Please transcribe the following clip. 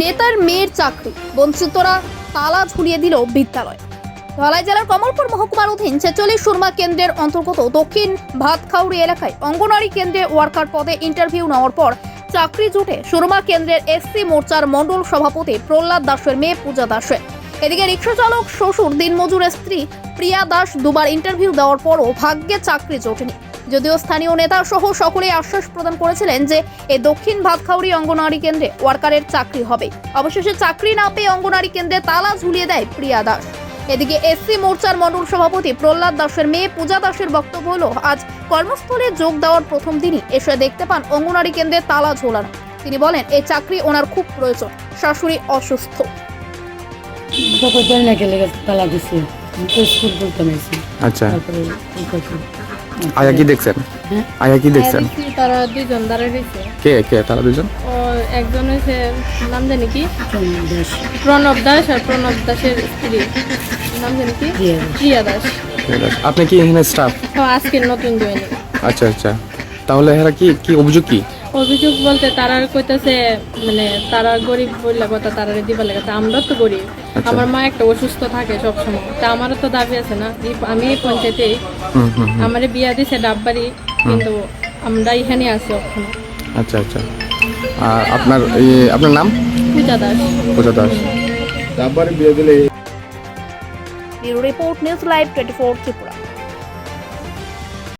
নেতার মেয়ের চাকরি। বঞ্চিতরা তালা ঝুলিয়ে দিল বিদ্যালয়। ধলাই জেলার কমলপুর মহকুমার অধীন ছেচল্লিশ সুরমা কেন্দ্রের অন্তর্গত দক্ষিণ ভাতখাউড়ি এলাকায় অঙ্গনারী কেন্দ্রে ওয়ার্কার পদে ইন্টারভিউ নেওয়ার পর চাকরি জুটে সুরমা কেন্দ্রের এসসি মোর্চার মণ্ডল সভাপতি প্রহ্লাদ দাসের মেয়ে পূজা দাসের এদিকে রিক্সা চালক শ্বশুর দিনমজুরের স্ত্রী প্রিয়া দাস দুবার ইন্টারভিউ দেওয়ার পরও ভাগ্যে চাকরি জোটেনি। যদিও স্থানীয় নেতা সহ সকলেই আশ্বাস প্রদান করেছিলেন যে এ দক্ষিণ ভাতখাউড়ি অঙ্গনওয়াড়ি কেন্দ্রে ওয়ার্কারের চাকরি হবে। অবশেষে চাকরি না পেয়ে অঙ্গনওয়াড়ি কেন্দ্রে তালা ঝুলিয়ে দেয় প্রিয়া দাস। এদিকে এসসি মোর্চার মণ্ডল সভাপতি প্রহ্লাদ দাসের মেয়ে পূজা দাসের বক্তব্য হলো আজ কর্মস্থলে যোগ দেওয়ার প্রথম দিনই এসে দেখতে পান অঙ্গনওয়াড়ি কেন্দ্রে তালা ঝোলানো। তিনি বলেন এই চাকরি ওনার খুব প্রয়োজন শাশুড়ি অসুস্থ। তালা দিছে। স্কুল আচ্ছা। আয়া কি দেখছেন? হ্যাঁ? আয়া কি দেখছেন? তারা দুইজন দাঁড়ায় রয়েছে। কে কে তারা দুজন ও একজন হয়েছে নাম জানি কি? প্রণব দাস। আর প্রণব দাসের স্ত্রী। নাম জানি কি? প্রিয়া দাস। আপনি কি এখানে স্টাফ আজকে নতুন জয়েন আচ্ছা আচ্ছা। তাহলে এরা কি কি অভিযোগ কি? অভিযোগ বলতে তারা কইতাছে মানে তারা গরিব বললে কথা তারা দিবার লাগে। তা আমরা তো গরিব। আচ্ছা। আমার মা একটা অসুস্থ থাকে সবসময়। তা আমারও তো দাবি আছে না। আমি এই পঞ্চায়েতে হুম হুম হুম। আমারে বিয়া দিছে ডাববাড়ি কিন্তু আমরা এখানে আছি ওখানে আচ্ছা আচ্ছা। আর আপনার এই আপনার নাম? Puja Das. Puja Das. Bureau report news live twenty four Tripura.